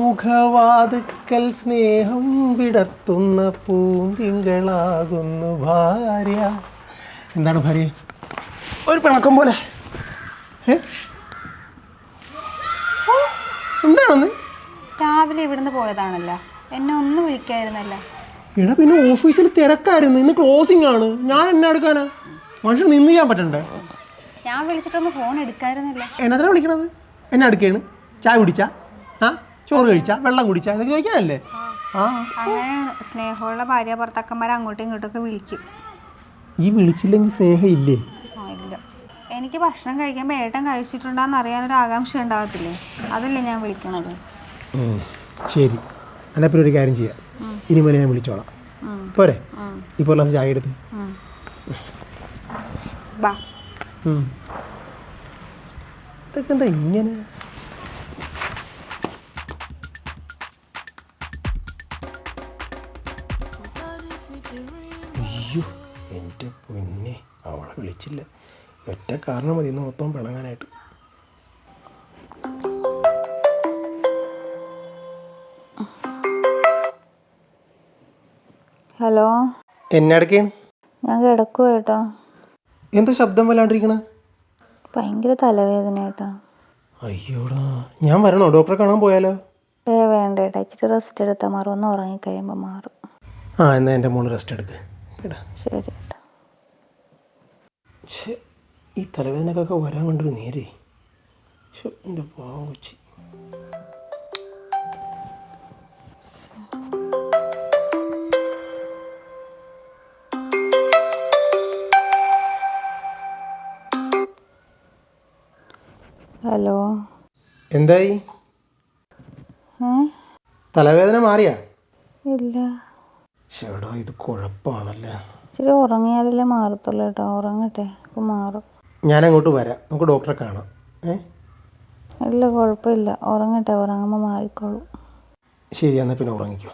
മുഖവാതുക്കൽ സ്നേഹം വിടർത്തുന്ന പൂന്തിങ്കളാകുന്നു ഭാര്യ. എന്താണ് ഭാര്യ? ഒരു പിണക്കം പോലെ. എന്താണെന്ന്? രാവിലെ ഇവിടുന്ന് പോയതാണല്ലോ. എന്നെ ഒന്ന് വിളിക്കായിരുന്നല്ലോ എടാ പിന്നെ ഓഫീസിൽ തിരക്കായിരുന്നു. ഇന്ന് ക്ലോസിംഗ് ആണ്. ഞാൻ എന്നെ എടുക്കാനാ? മനുഷ്യൻ നിന്ന് ചെയ്യാൻ പറ്റണ്ടേ? ഞാൻ വിളിച്ചിട്ടൊന്നും ഫോൺ എടുക്കായിരുന്നില്ല എന്നതിനാ വിളിക്കണത്? എന്നെ അടുക്കാണ് ചായ കുടിച്ചാ? ആ? ചോറ് കഴിച്ചാ? വെള്ളം കുടിച്ചാ? എന്നൊക്കെ ചോദിക്കാനല്ലേ? ആ. അങ്ങനെയാണ് സ്നേഹമുള്ള ഭാര്യ ഭർത്താക്കന്മാരെ അങ്ങോട്ടും ഇങ്ങോട്ടൊക്കെ വിളിക്കും. ഈ വിളിച്ചില്ലെങ്കിൽ സ്നേഹം ഇല്ലേ ആ ഇല്ല. എനിക്ക് ഭക്ഷണം കഴിക്കുമ്പോൾ ഏട്ടൻ കഴിച്ചിട്ടുണ്ടോന്ന് അറിയാനൊരു ആകാംക്ഷ ഉണ്ടാകത്തില്ലേ അതല്ലേ ഞാൻ വിളിക്കണത്. ഉം, ശരി. എന്നാ പിന്നെ ഒരു കാര്യം ചെയ്യാം. ഇനി മുതൽ ഞാൻ വിളിച്ചോളാം. പോരെ? ഇപ്പോൾ ഗ്ലാസ് ചായ എടുത്ത്. ബാ. ഇതൊക്കെ എന്താ ഇങ്ങനെ? അയ്യോ എന്റെ പൊന്നെ. അവളെ വിളിച്ചില്ല. ഒറ്റ കാരണം മതി ഇന്ന് മൊത്തം പിണങ്ങാനായിട്ട്. ഹലോ? എന്നെ ഞാൻ കിടക്കുക കേട്ടോ. എന്താ ശബ്ദം വല്ലാണ്ടിരിക്കണ? ഭയങ്കര തലവേദന അയ്യോടാ ഞാൻ വരണോ? ഡോക്ടറെ കാണാൻ പോയാലോ? ഏ വേണ്ട ഇച്ചിരി റെസ്റ്റ് എടുത്താൽ മാറും. ഒന്ന് ഉറങ്ങിക്കഴിയുമ്പോൾ മാറും. ആ എന്നാൽ എന്റെ മോൾ റെസ്റ്റ് എടുക്ക്. എടാ ശരി. ഈ തലവേദനക്കൊക്കെ വരാൻ കണ്ടൊരു നേരെ. എന്റെ പാവം കൊച്ചി. ഹലോ. എന്തായി? തലവേദന മാറിയാ? ഇല്ല. ചേടാ ഇത് കുഴപ്പമാണല്ലേ? ഇച്ചിരി ഉറങ്ങിയാലല്ലേ മാറത്തുള്ളൂ കേട്ടോ. ഉറങ്ങട്ടെ. അപ്പോൾ മാറും. ഞാൻ അങ്ങോട്ട് വരാം. നമുക്ക് ഡോക്ടറെ കാണാം. ഏ? ഇല്ല കുഴപ്പമില്ല. ഉറങ്ങട്ടെ. ഉറങ്ങുമ്പോൾ മാറിക്കോളും. ശരി എന്നാൽ പിന്നെ ഉറങ്ങിക്കോ.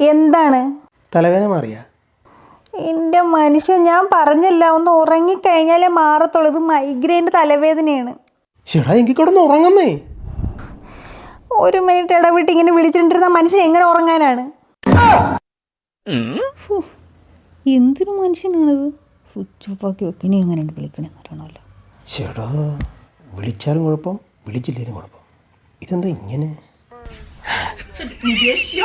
എന്താണ്? തലവേദന മാറിയാ? എൻ്റെ മനുഷ്യൻ ഞാൻ പറഞ്ഞില്ല ഒന്ന് ഉറങ്ങിക്കഴിഞ്ഞാലേ മാറത്തുള്ളൂ ഇത് മൈഗ്രെയിൻ്റെ തലവേദനയാണ് ചേടാ എനിക്ക് കിടന്ന് ഉറങ്ങുന്നേ ഒരു മിനിറ്റ് ഇടവിട്ട് ഇങ്ങനെ വിളിച്ചിട്ടിരുന്ന മനുഷ്യൻ എങ്ങനെ ഉറങ്ങാനാണ് ഫു, എന്തൊരു മനുഷ്യനാണിത് സ്വിച്ച് ഓഫ് ആക്കി വെക്കിനി എങ്ങനെയാണ് വിളിക്കണമെന്ന് അറിയണമല്ലോ ചേടാ വിളിച്ചാലും കുഴപ്പം വിളിച്ചില്ലേലും കുഴപ്പം ഇതെന്താ ഇങ്ങനെ 你别笑，